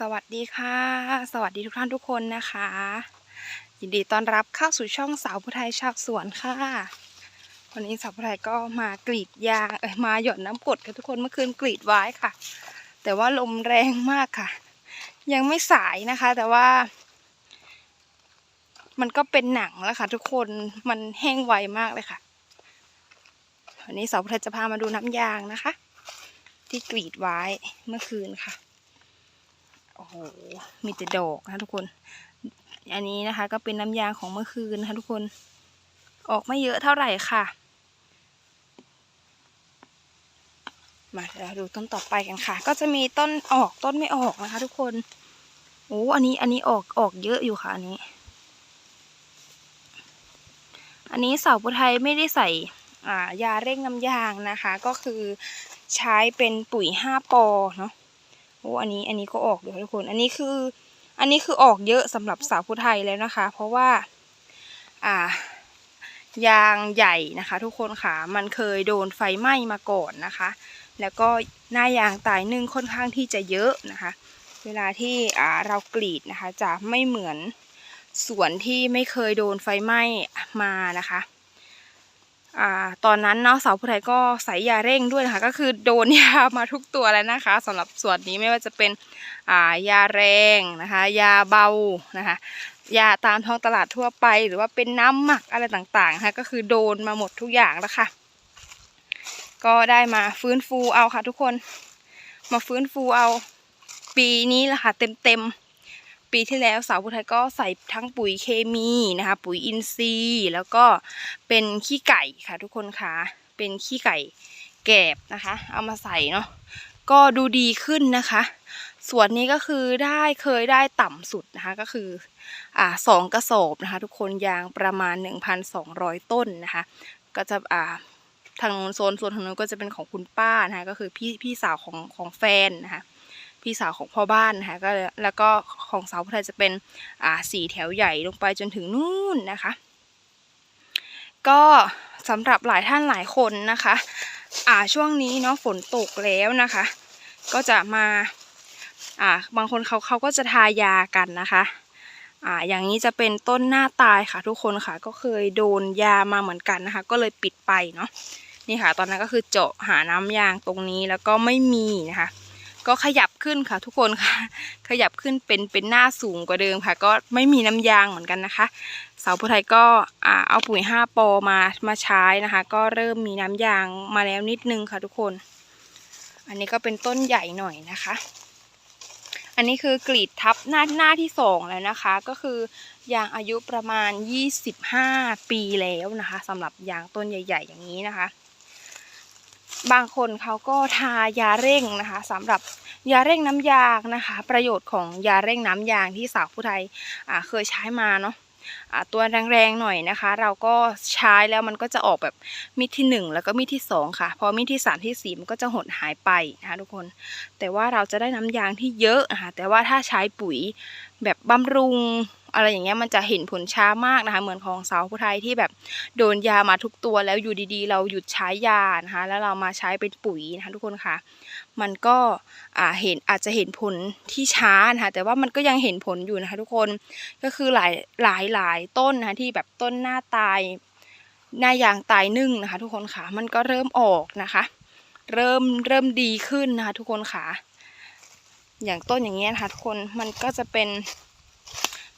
สวัสดีค่ะ สวัสดีทุกท่านทุกคนนะคะ ยินดีต้อนรับเข้าสู่ช่องสาวผู้ไทยชาวสวนค่ะ วันนี้สาวผู้ไทยก็มากรีดยางเอ้ยมาหยดน้ำกดกันทุกคนเมื่อคืนกรีดไว้ค่ะ แต่ว่าลมแรงมากค่ะ ยังไม่สายนะคะ แต่ว่า มันก็เป็นหนังแล้วค่ะ ทุกคนมันแห้งไวมากเลยค่ะวันนี้สาวผู้ไทยจะพามาดูน้ำยางนะคะ ที่กรีดไว้เมื่อคืนค่ะ โอ้โห มีแต่ดอกนะทุกคน อันนี้นะคะก็เป็นน้ำยางของเมื่อคืนนะคะทุกคน ออกไม่เยอะเท่าไหร่ค่ะ มาเราดูต้นต่อไปกันค่ะ ก็จะมีต้นออกต้นไม่ออกนะคะ ทุกคน โอ้อันนี้อันนี้ออกออกเยอะอยู่ค่ะอันนี้ อันนี้เสาปุไทยไม่ได้ใส่อ่ายาเร่งน้ำยางนะคะ ก็คือใช้เป็นปุ๋ยห้าปอเนาะ โอ้อันนี้อันนี้ก็ออกเดี๋ยวทุกคน อันนี้คือ อันนี้คือออกเยอะสำหรับสาวผู้ไทยแล้วนะคะ เพราะว่า อ่า ยางใหญ่นะคะ ทุกคนค่ะมันเคยโดนไฟไหม้มาก่อนนะคะ แล้วก็หน้ายางตายนึ่งค่อนข้างที่จะเยอะนะคะ เวลาที่อ่าเรากรีดนะคะ จะไม่เหมือนสวนที่ไม่เคยโดนไฟไหม้มานะคะ อ่าตอนนั้นเนาะสาวผู้ไทยก็ใส่ยาเร่งด้วยนะคะ ก็คือโดนยามาทุกตัวแล้วนะคะสำหรับส่วนนี้ไม่ว่าจะเป็นอ่ายาแรงนะคะ ยาเบานะคะยาตามท้องตลาดทั่วไป หรือว่าเป็นน้ำหมักอะไรต่างๆนะคะก็คือโดนมาหมดทุกอย่างแล้วค่ะ ก็ได้มาฟื้นฟูเอาค่ะทุกคน มาฟื้นฟูเอาปีนี้แหละค่ะเต็มๆ ปีที่แล้วสาวผู้ไทยก็ใส่ทั้งปุ๋ยเคมีนะคะ ปุ๋ยอินทรีย์แล้วก็เป็นขี้ไก่ค่ะทุกคนค่ะ เป็นขี้ไก่แกบนะคะ เอามาใส่เนาะก็ดูดีขึ้นนะคะ ส่วนนี้ก็คือได้เคยได้ต่ำสุดนะคะก็คืออ่าสองกระสอบนะคะ ทุกคนยางประมาณ 1,200 ต้นนะคะ ก็จะอ่าทางโซนโซนทางนู้นก็จะเป็นของคุณป้านะคะก็คือพี่พี่สาวของของแฟนนะคะ พี่สาวของพ่อบ้านนะคะก็แล้วก็ของสาวพุทธจะเป็นอ่าสีแถวใหญ่ลงไปจนถึงนู่นนะคะ ก็สำหรับหลายท่านหลายคนนะคะ อ่าช่วงนี้เนาะฝนตกแล้วนะคะ ก็จะมาอ่าบางคนเขาเขาก็จะทายากันนะคะอ่าอย่างนี้จะเป็นต้นหน้าตายค่ะทุกคนค่ะ ก็เคยโดนยามาเหมือนกันนะคะ ก็เลยปิดไปเนาะนี่ค่ะ ตอนนั้นก็คือเจาะหาน้ำยางตรงนี้แล้วก็ไม่มีนะคะ ก็ขยับขึ้นค่ะทุกคนค่ะ ขยับขึ้นเป็นเป็นหน้าสูงกว่าเดิมค่ะ ก็ไม่มีน้ำยางเหมือนกันนะคะ เสาวผู้ไทยก็เอาปุ๋ยห้าปอมามาใช้นะคะ ก็เริ่มมีน้ำยางมาแล้วนิดนึงค่ะทุกคน อันนี้ก็เป็นต้นใหญ่หน่อยนะคะ อันนี้คือกรีดทับหน้าหน้าที่สองแล้วนะคะ ก็คือยางอายุประมาณ 25 ปีแล้วนะคะสำหรับยางต้นใหญ่ ๆ อย่างนี้นะคะ บางคนเขาก็ทายาเร่งนะคะสำหรับยาเร่งน้ำยางนะคะ ประโยชน์ของยาเร่งน้ำยางที่สาวผู้ไทยเคยใช้มาเนาะตัวแรงๆหน่อยนะคะ เราก็ใช้แล้วมันก็จะออกแบบมิดที่หนึ่งแล้วก็มิดที่สองค่ะ พอมิดที่สามที่สี่มันก็จะหดหายไปนะคะทุกคน แต่ว่าเราจะได้น้ำยางที่เยอะนะคะแต่ว่าถ้าใช้ปุ๋ยแบบบำรุง อะไรอย่างเงี้ยมันจะเห็นผลช้ามากนะคะ เหมือนของสาวผู้ไทยที่แบบโดนยามาทุกตัวแล้วอยู่ดีๆ เราหยุดใช้ยานะคะแล้วเรามาใช้เป็นปุ๋ยนะคะทุกคนค่ะ มันก็อ่าเห็นอาจจะเห็นผลที่ช้านะคะแต่ว่ามันก็ยังเห็นผลอยู่นะคะทุกคนก็คือหลายหลายหลายต้นนะคะที่แบบต้นหน้าตายหน้ายางตายนึ่งนะคะ ทุกคนค่ะมันก็เริ่มออกนะคะ เริ่มเริ่มดีขึ้นนะคะ ทุกคนค่ะอย่างต้นอย่างเงี้ยนะคะทุกคนมันก็จะเป็น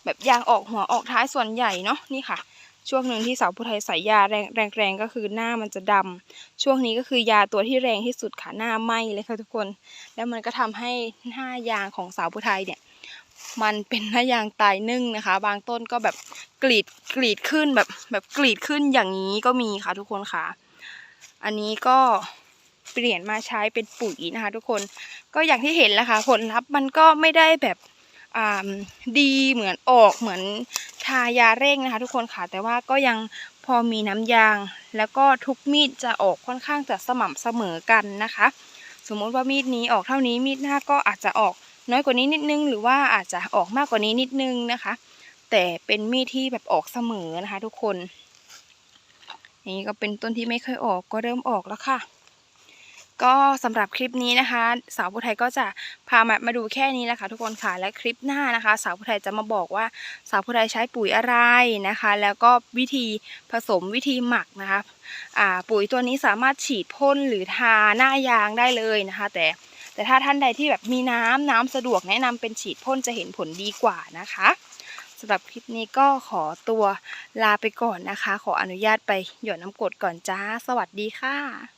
แบบยางออกหัวออกท้ายส่วนใหญ่เนาะนี่ค่ะ ช่วงหนึ่งที่สาวผู้ไทยใส่ยาแรงแรงๆก็คือหน้ามันจะดำช่วงนี้ก็คือยาตัวที่แรงที่สุดค่ะหน้าไหมเลยค่ะทุกคน แล้วมันก็ทำให้หน้ายางของสาวผู้ไทยเนี่ยมันเป็นหน้ายางตายนึ่งนะคะ บางต้นก็แบบกรีดกรีดขึ้นแบบแบบกรีดขึ้นอย่างนี้ก็มีค่ะทุกคนค่ะ อันนี้ก็เปลี่ยนมาใช้เป็นปุ๋ยนะคะ ทุกคนก็อย่างที่เห็นแล้วค่ะผลลัพธ์มันก็ไม่ได้แบบ ดีเหมือนออกเหมือนทายาเร่งนะคะ ทุกคนค่ะแต่ว่าก็ยังพอมีน้ำยาง แล้วก็ทุกมีดจะออกค่อนข้างจะสม่ำเสมอกันนะคะ สมมติว่ามีดนี้ออกเท่านี้มีดหน้าก็อาจจะออกน้อยกว่านี้นิดนึง หรือว่าอาจจะออกมากกว่านี้นิดนึงนะคะ แต่เป็นมีดที่แบบออกเสมอนะคะ ทุกคน นี่ก็เป็นต้นที่ไม่เคยออกก็เริ่มออกแล้วค่ะ ก็สำหรับคลิปนี้นะคะ สาวผู้ไทยก็จะพามามาดูแค่นี้แหละค่ะทุกคนค่ะและคลิปหน้านะคะ สาวผู้ไทยจะมาบอกว่าสาวผู้ไทยใช้ปุ๋ยอะไรนะคะ แล้วก็วิธีผสมวิธีหมักนะคะอ่าปุ๋ยตัวนี้สามารถฉีดพ่นหรือทาหน้ายางได้เลยนะคะ แต่แต่ถ้าท่านใดที่แบบมีน้ำน้ำสะดวกแนะนำเป็นฉีดพ่นจะเห็นผลดีกว่านะคะสำหรับคลิปนี้ก็ขอตัวลาไปก่อนนะคะ ขออนุญาตไปหยดน้ำกรดก่อนจ้า สวัสดีค่ะ